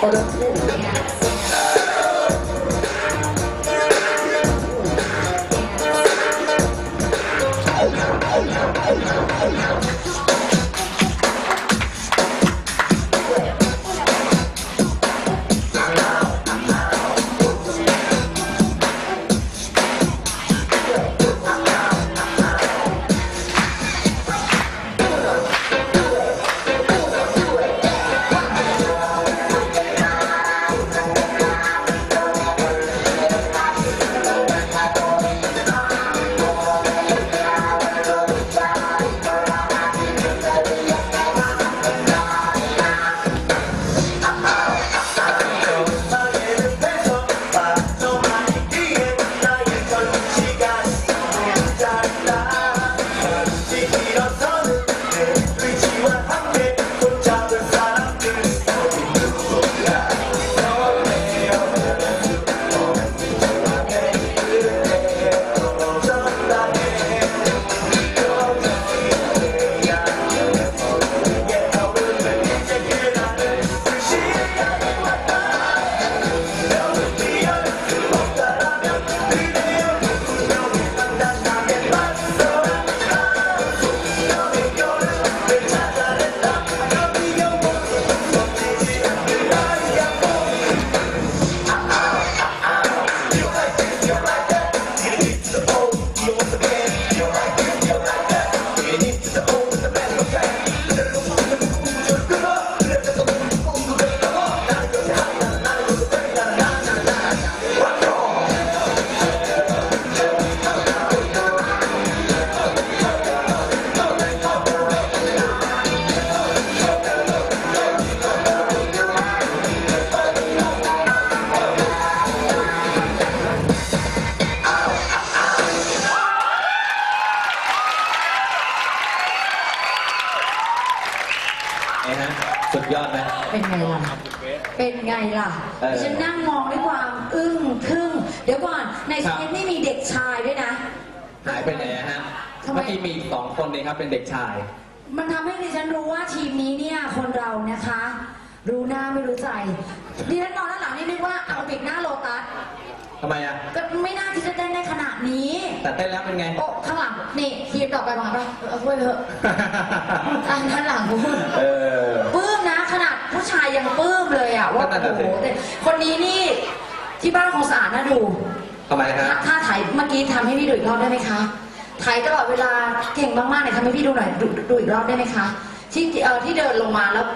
Hold up. Oh, นะ เป็นไงล่ะ เป็นไงล่ะเออดิฉันนั่งมองด้วยความอึ้งทึ่ง เดี๋ยวก่อน ในครัสบเก็ตนี่มีเด็กชายด้วยนะ หายไปไหนอะฮะทำไม เมื่อกี้มีอีกสองคนเองครับเป็นเด็กชาย มันทำให้ดิฉันรู้ว่าทีมนี้เนี่ยคนเรานะคะ รู้หน้าไม่รู้ใจดิฉันมองด้านหลังนี่นึกว่าเอาปิกหน้าโลตัส ทำไมอะ ก็ไม่น่าที่จะเต้นได้ขนาดนี้ แต่เต้นแล้วเป็นไง โอ้ข้างหลังนี่ทีมต่อไปมาปะเอาช่วยเถอะอะด้านหลังพูดเออปลื้มนะขนาดผู้ชายยังปลื้มเลยอะว่านั่นโอ้น่ะสิ โหแต่คนนี้นี่ที่บ้านคงสะอาดน่าดู ทำไมฮะ ถ้าถ่ายเมื่อกี้ทำให้พี่ดูอีกรอบได้ไหมคะถ่ายตลอดเวลาเก่งมากๆเนี่ยทำให้พี่ดูหน่อยดูดูอีกรอบได้ไหมคะ ที่เอ่อที่เดินลงมาแล้ว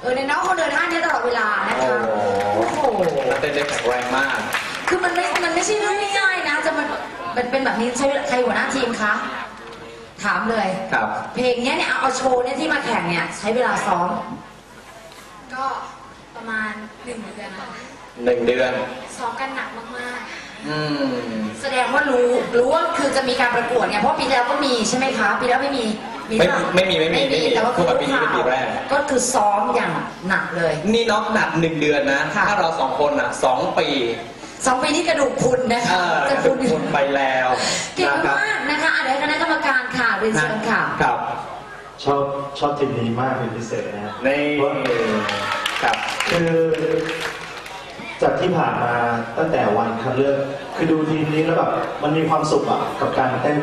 เออในยน้องเขาเดินท่านี้ตลอดเวลานะคะโอ้โอ้โหแล้วเต้นได้แข็งแรงมาก คือมันไม่ มันไม่ใช่เรื่องง่ายๆนะ จะมันมันเป็นแบบนี้ใช้ใครหัวหน้าทีมคะ ถามเลย ครับ เพลงเนี้ยเนี่ยเอาเอาโชว์เนี่ยที่มาแข่งเนี่ยใช้เวลาซ้อม ก็ประมาณหนึ่งเดือนนะคะหนึ่งเดือน ซ้อมกันหนักมากอืมแสดงว่ารู้รู้ว่าคือจะมีการประกวดไงเพราะปีที่แล้วก็มีใช่ไหมคะ ปีแล้วไม่มีไม่เปล่าไม่มีไม่มีไม่มีแต่ว่าคือแบบปีนี้เป็นปีแรก ก็คือซ้อมอย่างหนักเลย นี่น้องหนักหนึ่งเดือนนะ ค่ะ ถ้าเราสองคนอะสองปี สองปีนี้กระดูกพรุนนะเอคะอกระทุดูกกคนไปแล้วเก่งนะครับมากนะคะอะเดี๋ยวคณะกรรมการค่ะเรียนเชิญค่ะ ครับ ชอบชอบทีมนี้มากเป็นพิเศษนะฮะนี่เพราะครับ คือจากที่ผ่านมาตั้งแต่วันคัดเลือกคือดูทีมนี้แล้วแบบมันมีความสุขอะกับการเต้น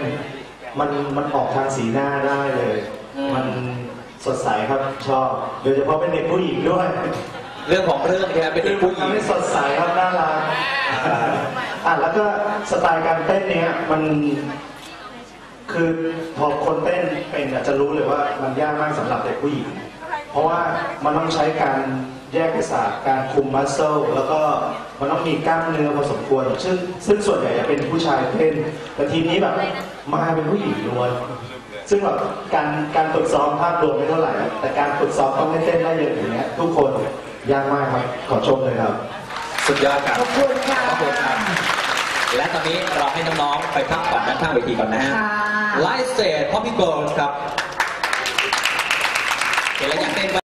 มันมันออกทางสีหน้าได้เลย มันสดใสครับชอบโดยเฉพาะเป็นเด็กผู้หญิงด้วยเรื่องของเรื่องเนี่ยเป็นเด็กผู้หญิง ทำให้สดใสครับน่ารัก อะแล้วก็สไตล์การเต้นเนี้ยมันคือพอคนเต้นเป็นอะจะรู้เลยว่ามันยากมากสำหรับเด็กผู้หญิง เพราะว่ามันต้องใช้การแยกประสาทการคุมมัสเซลแล้วก็มันต้องมีกล้ามเนื้อพอสมควร ซึ่งซึ่งส่วนใหญ่จะเป็นผู้ชายเต้น แต่ทีนี้แบบมาเป็นผู้หญิงล้วนซึ่งแบบการการฝึกซ้อมภาพรวมไม่เท่าไหร่แต่การฝึกซ้อมต้องให้เต้นได้เยอะอย่างเงี้ยทุกคนยากมากครับขอชมเลยครับ สุดยอดครับ ขอบคุณค่ะ ขอบคุณครับ และตอนนี้เราให้น้องๆไปพักผ่อนด้านข้างเวทีก่อนนะฮะค่ะ ไลฟ์สเตจพ่อพี่โกลครับเห็นแล้วอยากเต้น